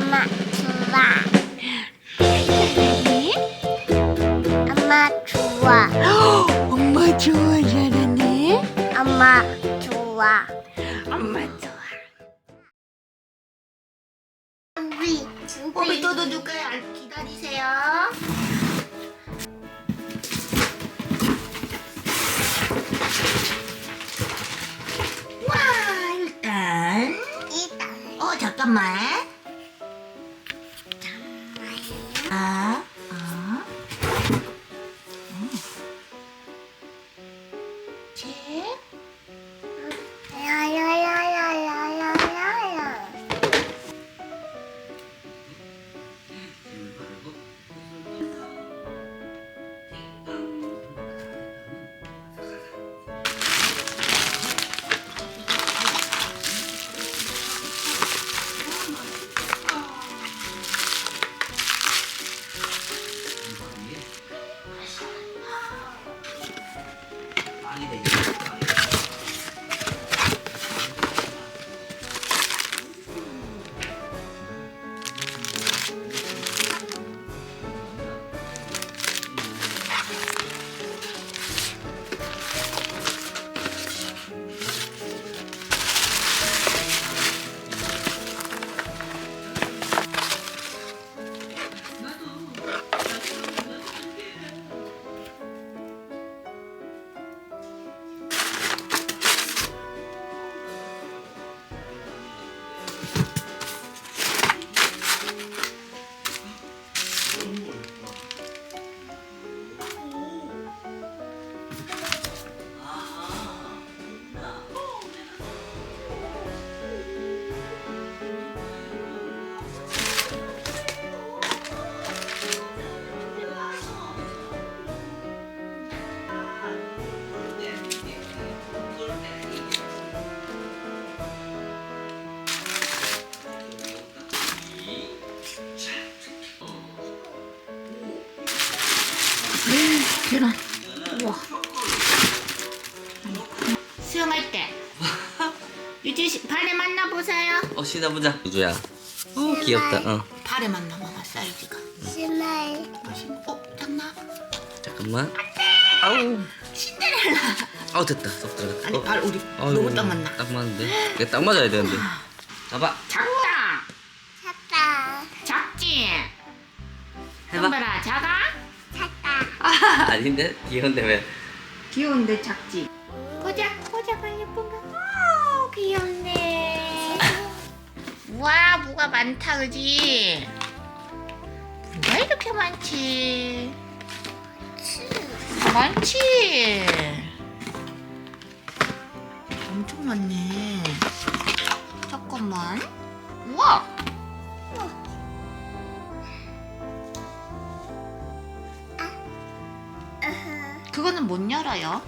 엄마 좋아. 엄마 좋아. 엄마 좋아 잘하네. 엄마 좋아. 엄마 좋아. 우리 뽀삐 뜯어줄까요? 안- 기다리세요. 와 일단 이다. 어 잠깐만. 수영할 때. 유지 씨 발에 만나 보세요. 어 신어보자 우주야 어 귀엽다 어 발에 만나 봐봐 사이즈가. 스마일. 어 장나. 잠깐만 아우 신데렐라. 아우 됐다 쏙 들어갔다 아니 어. 발 우리 아유, 너무 딱 맞나. 딱 맞는데 이게 딱 맞아야 되는데 봐봐 작다. 찾다. 작지. 해봐 형별아 작아? 찾다. 아, 아닌데 귀여운데 왜 귀여운데 작지. 무가 많다 그지? 무가 이렇게 많지? 많지? 엄청 많네. 잠깐만. 우와. 그거는 못 열어요.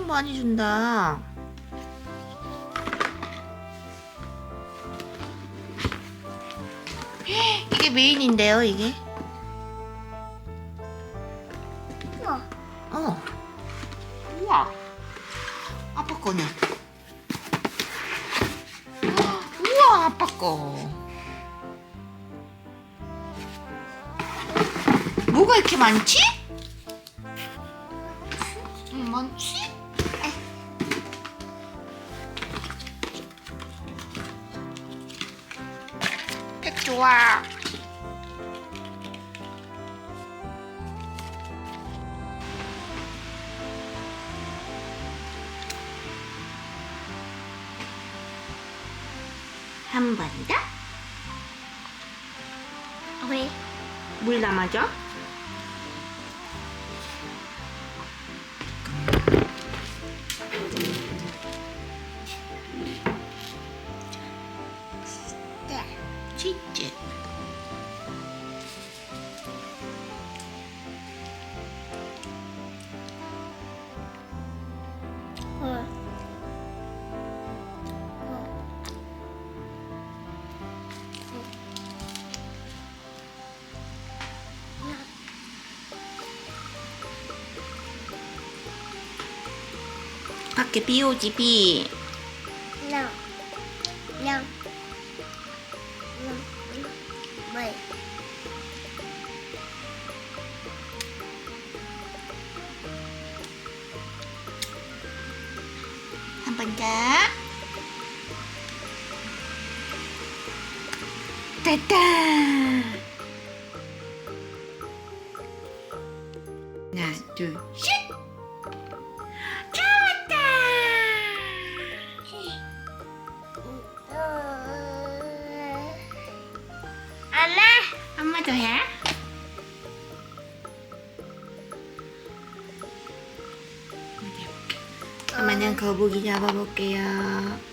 엄청 많이 준다. 이게 메인인데요, 이게? 우와. 어. 우와. 아빠 거네. 우와, 아빠 거. 뭐가 이렇게 많지? 응, 많지? 한 번 더. 왜? 물 남아줘? 이렇게 비 오지 비. No. No. No. 뭘? 한번 더. 됐다. 엄마 도 해. 엄마는 거북이 잡아볼게요.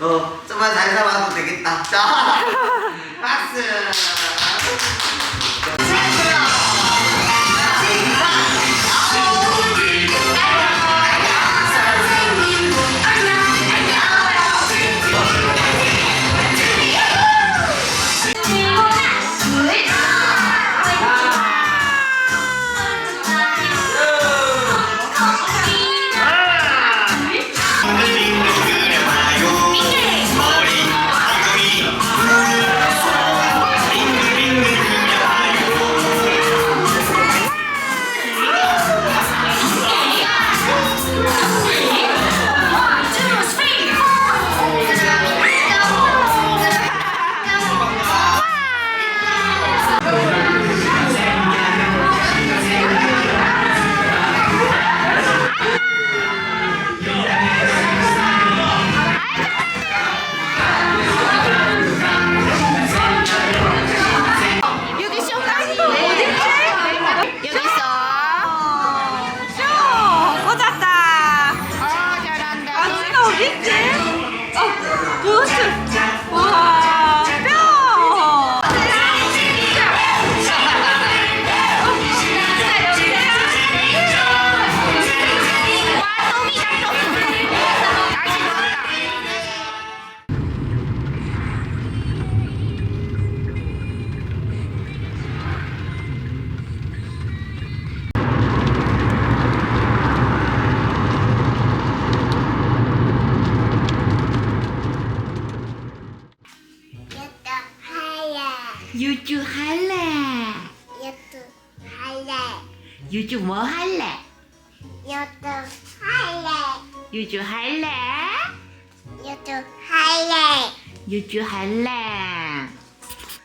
어, 좀만 잘 살아도 되겠다. 자, 박수. 할래? 이것도 할래. 유주 할래? 이것도 할래. 유주 할래.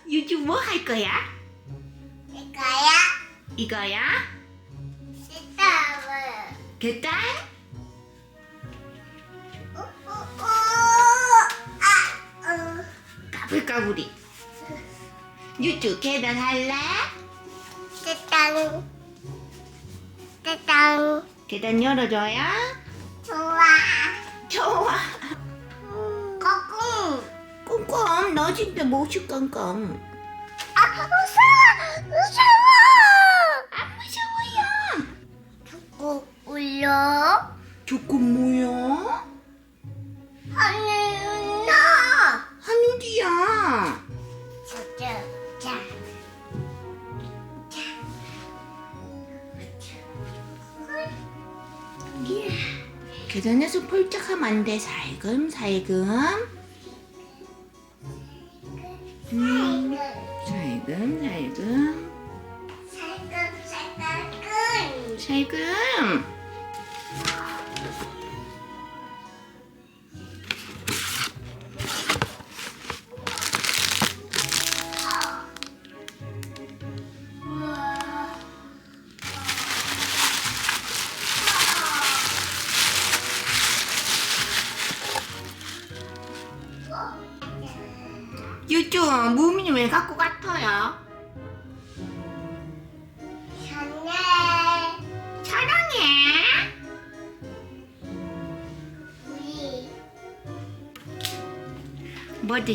유주 뭐 할 거야? 이거야? 이거야? 스타브. 계단? 우우우. 아, 어. 까불까불이. 유주 계단 할래? 뜨땅. 뜨땅. 계단 열어줘요? 좋아. 좋아. 거꾸로. 꽁꽁 너 진짜 못이 꽁꽁. 아, 무서워. 무서워. 안 무서워요. 자꾸 울려. 조금 뭐야? 하늘 나. 하늘이야. 계단에서 폴짝하면 안 돼. 살금살금. 음, 살금, 살금, 살금 살금 살금. 뭐드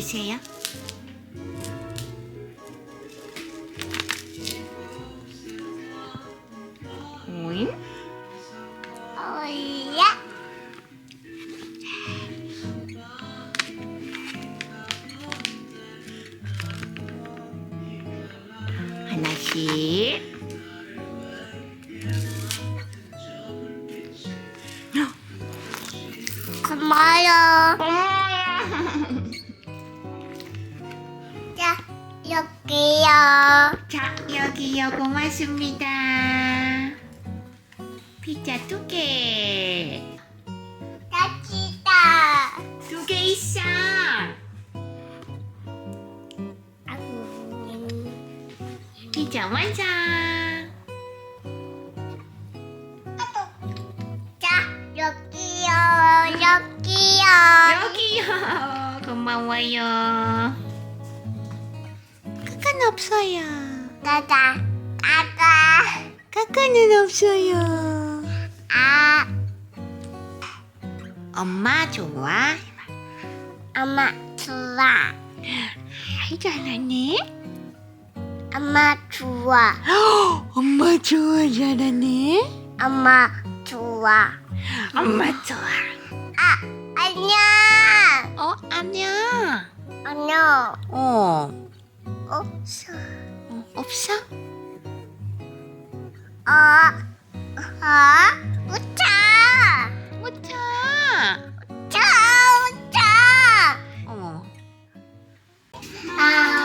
여기요. 자, 여기요. 고맙습니다. 피자 두 개. 다치다. 두 개 있어. 피자 완성. 자 여기요 여기요. 여기요. 고마워요. 카카는 없어요. 따다 따다. 카카는 없어요. 아 엄마 좋아. 엄마 좋아. 아이 잘하네. 엄마 좋아. 엄마 좋아 잘하네. 엄마 좋아. 엄마 좋아. 아 안녕. 어 안녕. 안녕. 어, 없어. 어, 없어? 아, 아, 우차, 못 자. 우차, 우차. 어머. 아.